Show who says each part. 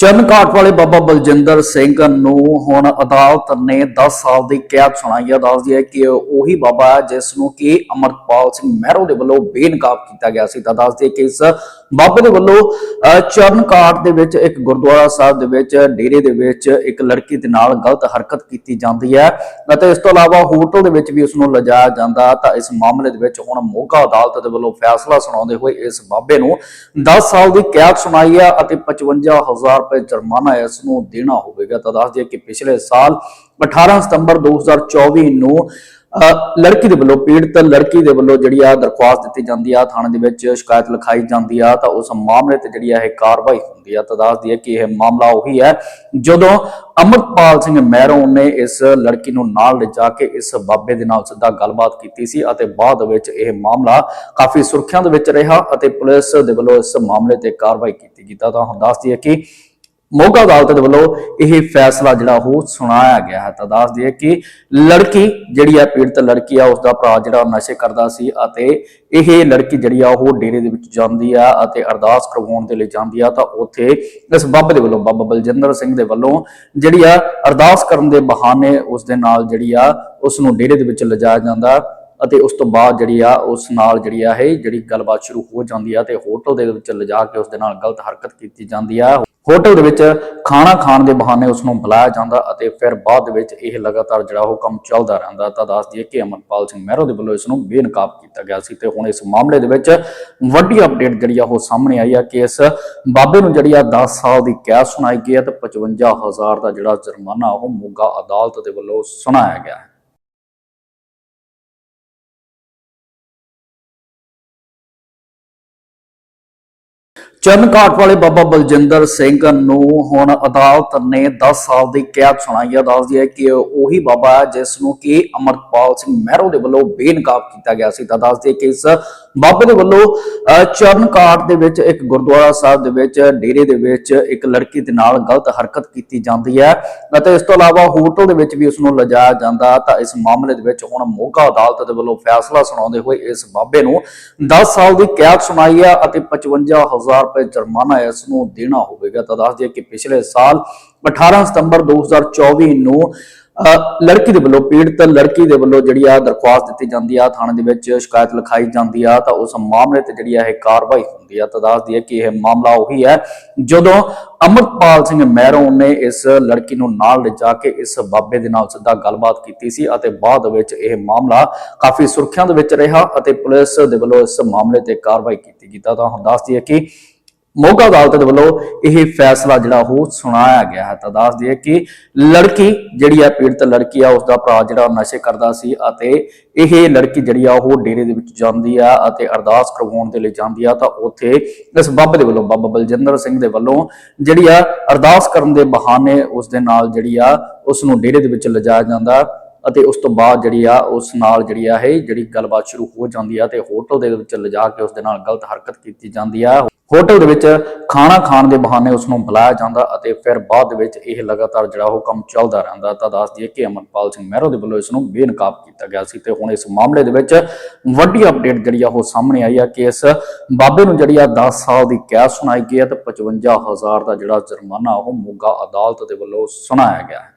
Speaker 1: ਚਰਨ ਘਾਟ ਵਾਲੇ ਬਾਬਾ ਬਲਜਿੰਦਰ ਸਿੰਘ ਨੂੰ ਹੁਣ ਅਦਾਲਤ ਨੇ 10 ਸਾਲ ਦੀ ਕੈਦ ਸੁਣਾਈ ਹੈ। ਦੱਸਦੀ ਹੈ ਕਿ ਉਹੀ ਬਾਬਾ ਹੈ ਜਿਸ ਨੂੰ ਕਿ ਅਮਰਪਾਲ ਸਿੰਘ ਮਹਿਰੋ ਦੇ ਵੱਲੋਂ ਬੇਨਕਾਬ ਕੀਤਾ ਗਿਆ ਸੀ। ਤਾਂ ਦੱਸਦੀ ਹੈ ਕਿ ਇਸ ਬਾਬੇ ਦੇ ਵੱਲੋਂ ਚਰਨ ਘਾਟ ਦੇ ਵਿੱਚ ਇੱਕ ਗੁਰਦੁਆਰਾ ਸਾਹਿਬ ਦੇ ਵਿੱਚ, ਡੇਰੇ ਦੇ ਵਿੱਚ ਇੱਕ ਲੜਕੀ ਦੇ ਨਾਲ ਗਲਤ ਹਰਕਤ ਕੀਤੀ ਜਾਂਦੀ ਹੈ ਅਤੇ ਇਸ ਤੋਂ ਇਲਾਵਾ ਹੋਟਲ ਦੇ ਵਿੱਚ ਵੀ ਉਸ ਨੂੰ ਲਿਜਾਇਆ ਜਾਂਦਾ। ਤਾਂ ਇਸ ਮਾਮਲੇ ਦੇ ਵਿੱਚ ਹੁਣ ਮੋਗਾ ਅਦਾਲਤ ਦੇ ਵੱਲੋਂ ਫੈਸਲਾ ਸੁਣਾਉਂਦੇ ਹੋਏ ਇਸ ਬਾਬੇ ਨੂੰ 10 ਸਾਲ ਦੀ ਕੈਦ ਸੁਣਾਈ ਹੈ ਅਤੇ 55000 ਰੁਪਏ ਜੁਰਮਾਨਾ ਇਸ ਨੂੰ ਦੇਣਾ ਹੋਵੇਗਾ। ਤਾਂ ਦੱਸ ਦਈਏ ਕਿ ਪਿਛਲੇ ਸਾਲ 18 ਸਤੰਬਰ 2024 ਨੂੰ ਲੜਕੀ ਦੇ ਵੱਲੋਂ ਪੀੜਤ ਲੜਕੀ ਦੇ ਵੱਲੋਂ ਜਿਹੜੀ ਆ ਦਰਖਾਸਤ ਦਿੱਤੀ ਜਾਂਦੀ ਆ, ਥਾਣੇ ਦੇ ਵਿੱਚ ਸ਼ਿਕਾਇਤ ਲਿਖਾਈ ਜਾਂਦੀ ਆ, ਤਾਂ ਉਸ ਮਾਮਲੇ ਤੇ ਜਿਹੜੀ ਆ ਇਹ ਕਾਰਵਾਈ ਹੁੰਦੀ ਆ। ਤਾਂ ਦੱਸ ਦਈਏ ਕਿ ਇਹ ਮਾਮਲਾ ਉਹੀ ਹੈ ਜਦੋਂ ਅਮਰਪਾਲ ਸਿੰਘ ਮਹਿਰੋਂ ਨੇ ਇਸ ਲੜਕੀ ਨੂੰ ਨਾਲ ਲਿਜਾ ਕੇ ਇਸ ਬਾਬੇ ਦੇ ਨਾਲ ਸਿੱਧਾ ਗੱਲਬਾਤ ਕੀਤੀ ਸੀ ਅਤੇ ਬਾਅਦ ਵਿੱਚ ਇਹ ਮਾਮਲਾ ਕਾਫੀ ਸੁਰਖੀਆਂ ਦੇ ਵਿੱਚ ਰਿਹਾ ਅਤੇ ਪੁਲਿਸ ਦੇ ਵੱਲੋਂ ਇਸ ਮਾਮਲੇ ਤੇ ਕਾਰਵਾਈ ਕੀਤੀ ਗਈ। ਤਾਂ ਹੁਣ ਦੱਸ ਦਈਏ ਕਿ ਮੋਗਾ ਅਦਾਲਤ ਦੇ ਵੱਲੋਂ ਇਹ ਫੈਸਲਾ ਜਿਹੜਾ ਉਹ ਸੁਣਾਇਆ ਗਿਆ ਹੈ। ਤਾਂ ਦੱਸ ਦਈਏ ਕਿ ਲੜਕੀ ਜਿਹੜੀ ਆ ਪੀੜਤ ਲੜਕੀ ਆ ਉਸ ਦਾ ਭਰਾ ਜਿਹੜਾ ਨਸ਼ੇ ਕਰਦਾ ਸੀ ਅਤੇ ਇਹ ਲੜਕੀ ਜਿਹੜੀ ਆ, ਉਹ ਡੇਰੇ ਦੇ ਵਿੱਚ ਜਾਂਦੀ ਆ ਅਤੇ ਅਰਦਾਸ ਕਰਵਾਉਣ ਦੇ ਲਈ ਜਾਂਦੀ ਆ। ਤਾਂ ਉੱਥੇ ਇਸ ਬਾਬੇ ਦੇ ਵੱਲੋਂ, ਬਾਬਾ ਬਲਜਿੰਦਰ ਸਿੰਘ ਦੇ ਵੱਲੋਂ ਜਿਹੜੀ ਆ, ਅਰਦਾਸ ਕਰਨ ਦੇ ਬਹਾਨੇ ਉਸ ਦੇ ਨਾਲ ਜਿਹੜੀ ਆ ਉਸ ਨੂੰ ਡੇਰੇ ਦੇ ਵਿੱਚ ਲਿਜਾਇਆ ਜਾਂਦਾ। ਅਤੇ ਉਸ ਤੋਂ ਬਾਅਦ ਜਿਹੜੀ ਆ, ਉਸ ਨਾਲ ਜਿਹੜੀ ਆ, ਇਹ ਜਿਹੜੀ ਗੱਲਬਾਤ ਸ਼ੁਰੂ ਹੋ ਜਾਂਦੀ ਆ ਤੇ ਹੋਟਲ ਦੇ ਵਿੱਚ ਲਿਜਾ ਕੇ ਉਸ ਦੇ ਨਾਲ ਗਲਤ ਹਰਕਤ ਕੀਤੀ ਜਾਂਦੀ ਆ। ਹੋਟਲ ਦੇ ਵਿੱਚ ਖਾਣਾ ਖਾਣ ਦੇ ਬਹਾਨੇ ਉਸ ਨੂੰ ਬੁਲਾਇਆ ਜਾਂਦਾ ਅਤੇ ਫਿਰ ਬਾਅਦ ਦੇ ਵਿੱਚ ਇਹ ਲਗਾਤਾਰ ਜਿਹੜਾ ਉਹ ਕੰਮ ਚੱਲਦਾ ਰਹਿੰਦਾ। ਤਾਂ ਦੱਸ ਦਈਏ ਕਿ ਅਮਰਪਾਲ ਸਿੰਘ ਮਹਿਰੋ ਦੇ ਵੱਲੋਂ ਇਸ ਨੂੰ ਬੇਨਕਾਬ ਕੀਤਾ ਗਿਆ ਸੀ ਤੇ ਹੁਣ ਇਸ ਮਾਮਲੇ ਦੇ ਵਿੱਚ ਵੱਡੀ ਅਪਡੇਟ ਜਿਹੜੀ ਆ, ਉਹ ਸਾਹਮਣੇ ਆਈ ਆ ਕਿ ਇਸ ਬਾਬੇ ਨੂੰ ਜਿਹੜੀ ਆ 10 ਸਾਲ ਦੀ ਕੈਦ ਸੁਣਾਈ ਗਈ ਹੈ ਤੇ 55000 ਦਾ ਜਿਹੜਾ ਜੁਰਮਾਨਾ, ਉਹ ਮੋਗਾ ਅਦਾਲਤ ਦੇ ਵੱਲੋਂ ਸੁਣਾਇਆ ਗਿਆ ਹੈ। ਚਰਨ ਘਾਟ ਵਾਲੇ ਬਾਬਾ ਬਲਜਿੰਦਰ ਸਿੰਘ ਨੂੰ ਹੁਣ ਅਦਾਲਤ ਨੇ 10 ਸਾਲ ਦੀ ਕੈਦ ਸੁਣਾਈ ਹੈ। ਦੱਸਦੀ ਹੈ ਕਿ ਉਹੀ ਬਾਬਾ ਹੈ ਜਿਸ ਨੂੰ ਕਿ ਅਮਰਪਾਲ ਸਿੰਘ ਮਹਿਰੋ ਦੇ ਵੱਲੋਂ ਬੇਨਕਾਬ ਕੀਤਾ ਗਿਆ ਸੀ। ਤਾਂ ਦੱਸਦੀ ਹੈ ਕਿ ਇਸ ਬਾਬੇ ਦੇ ਵੱਲੋਂ ਚਰਨ ਘਾਟ ਦੇ ਵਿੱਚ ਇੱਕ ਗੁਰਦੁਆਰਾ ਸਾਹਿਬ ਦੇ ਵਿੱਚ, ਡੇਰੇ ਦੇ ਵਿੱਚ ਇੱਕ ਲੜਕੀ ਦੇ ਨਾਲ ਗਲਤ ਹਰਕਤ ਕੀਤੀ ਜਾਂਦੀ ਹੈ ਅਤੇ ਇਸ ਤੋਂ ਇਲਾਵਾ ਹੋਟਲ ਦੇ ਵਿੱਚ ਵੀ ਉਸ ਨੂੰ ਲਿਜਾਇਆ ਜਾਂਦਾ। ਤਾਂ ਇਸ ਮਾਮਲੇ ਦੇ ਵਿੱਚ ਹੁਣ ਮੋਗਾ ਅਦਾਲਤ ਦੇ ਵੱਲੋਂ ਫੈਸਲਾ ਸੁਣਾਉਂਦੇ ਹੋਏ ਇਸ ਬਾਬੇ ਨੂੰ 10 ਸਾਲ ਦੀ ਕੈਦ ਸੁਣਾਈ ਹੈ ਅਤੇ 55000 ਰੁਪਏ ਜੁਰਮਾਨਾ ਇਸ ਨੂੰ ਦੇਣਾ ਹੋਵੇਗਾ। ਤਾਂ ਦੱਸ ਦਈਏ ਕਿ ਪਿਛਲੇ ਸਾਲ 18 ਸਤੰਬਰ 2024 ਨੂੰ ਲੜਕੀ ਦੇ ਵੱਲੋਂ ਪੀੜਤ ਲੜਕੀ ਦੇ ਵੱਲੋਂ ਜਿਹੜੀ ਆ ਦਰਖਾਸਤ ਦਿੱਤੀ ਜਾਂਦੀ ਆ, ਥਾਣੇ ਦੇ ਵਿੱਚ ਸ਼ਿਕਾਇਤ ਲਿਖਾਈ ਜਾਂਦੀ ਆ, ਤਾਂ ਉਸ ਮਾਮਲੇ ਤੇ ਜਿਹੜੀ ਆ ਇਹ ਕਾਰਵਾਈ ਹੁੰਦੀ ਆ। ਤਾਂ ਦੱਸ ਦਈਏ ਕਿ ਇਹ ਮਾਮਲਾ ਉਹੀ ਹੈ, ਜਦੋਂ ਅਮਰਪਾਲ ਸਿੰਘ ਮਹਿਰੋਂ ਨੇ ਇਸ ਲੜਕੀ ਨੂੰ ਨਾਲ ਲਿਜਾ ਕੇ ਇਸ ਬਾਬੇ ਦੇ ਨਾਲ ਸਿੱਧਾ ਗੱਲਬਾਤ ਕੀਤੀ ਸੀ ਅਤੇ ਬਾਅਦ ਵਿੱਚ ਇਹ ਮਾਮਲਾ ਕਾਫੀ ਸੁਰਖੀਆਂ ਦੇ ਵਿੱਚ ਰਿਹਾ ਅਤੇ ਪੁਲਿਸ ਦੇ ਵੱਲੋਂ ਇਸ ਮਾਮਲੇ ਤੇ ਕਾਰਵਾਈ ਕੀਤੀ ਗਈ। ਤਾਂ ਹੁਣ ਦੱਸਦੀ ਹੈ ਕਿ ਮੋਗਾ ਅਦਾਲਤ ਦੇ ਵੱਲੋਂ ਇਹ ਫੈਸਲਾ ਜਿਹੜਾ ਉਹ ਸੁਣਾਇਆ ਗਿਆ ਹੈ। ਤਾਂ ਦੱਸ ਦਈਏ ਕਿ ਲੜਕੀ ਜਿਹੜੀ ਆ ਪੀੜਤ ਲੜਕੀ ਆ ਉਸ ਦਾ ਭਰਾ ਜਿਹੜਾ ਉਹ ਨਸ਼ੇ ਕਰਦਾ ਸੀ ਅਤੇ ਇਹ ਲੜਕੀ ਜਿਹੜੀ ਆ, ਉਹ ਡੇਰੇ ਦੇ ਵਿੱਚ ਜਾਂਦੀ ਆ ਅਤੇ ਅਰਦਾਸ ਕਰਵਾਉਣ ਦੇ ਲਈ ਜਾਂਦੀ ਆ। ਤਾਂ ਉੱਥੇ ਇਸ ਬਾਬੇ ਦੇ ਵੱਲੋਂ, ਬਾਬਾ ਬਲਜਿੰਦਰ ਸਿੰਘ ਦੇ ਵੱਲੋਂ ਜਿਹੜੀ ਆ, ਅਰਦਾਸ ਕਰਨ ਦੇ ਬਹਾਨੇ ਉਸ ਦੇ ਨਾਲ ਜਿਹੜੀ ਆ ਉਸ ਨੂੰ ਡੇਰੇ ਦੇ ਵਿੱਚ ਲਿਜਾਇਆ ਜਾਂਦਾ। ਅਤੇ ਉਸ ਤੋਂ ਬਾਅਦ ਜਿਹੜੀ ਆ, ਉਸ ਨਾਲ ਜਿਹੜੀ ਆ, ਇਹ ਜਿਹੜੀ ਗੱਲਬਾਤ ਸ਼ੁਰੂ ਹੋ ਜਾਂਦੀ ਆ ਤੇ ਹੋਟਲ ਦੇ ਵਿੱਚ ਲਿਜਾ ਕੇ ਉਸ ਦੇ ਨਾਲ ਗਲਤ ਹਰਕਤ ਕੀਤੀ ਜਾਂਦੀ ਆ। ਹੋਟਲ ਦੇ ਵਿੱਚ ਖਾਣਾ ਖਾਣ ਦੇ ਬਹਾਨੇ ਉਸ ਨੂੰ ਬੁਲਾਇਆ ਜਾਂਦਾ ਅਤੇ ਫਿਰ ਬਾਅਦ ਦੇ ਵਿੱਚ ਇਹ ਲਗਾਤਾਰ ਜਿਹੜਾ ਉਹ ਕੰਮ ਚੱਲਦਾ ਰਹਿੰਦਾ ਤਾਂ ਦੱਸ ਦਈਏ ਕਿ ਅਮਰਪਾਲ ਸਿੰਘ ਮਹਿਰੋ ਦੇ ਵੱਲੋਂ ਇਸ ਨੂੰ ਬੇਨਕਾਬ ਕੀਤਾ ਗਿਆ ਸੀ ਤੇ ਹੁਣ ਇਸ ਮਾਮਲੇ ਦੇ ਵਿੱਚ ਵੱਡੀ ਅਪਡੇਟ ਜਿਹੜੀ ਆ ਉਹ ਸਾਹਮਣੇ ਆਈ ਆ ਕਿ ਇਸ ਬਾਬੇ ਨੂੰ ਜਿਹੜੀ ਆ 10 ਸਾਲ ਦੀ ਕੈਦ ਸੁਣਾਈ ਗਈ ਹੈ ਤੇ 55000 ਦਾ ਜਿਹੜਾ ਜੁਰਮਾਨਾ ਉਹ ਮੋਗਾ ਅਦਾਲਤ ਦੇ ਵੱਲੋਂ ਸੁਣਾਇਆ ਗਿਆ ਹੈ।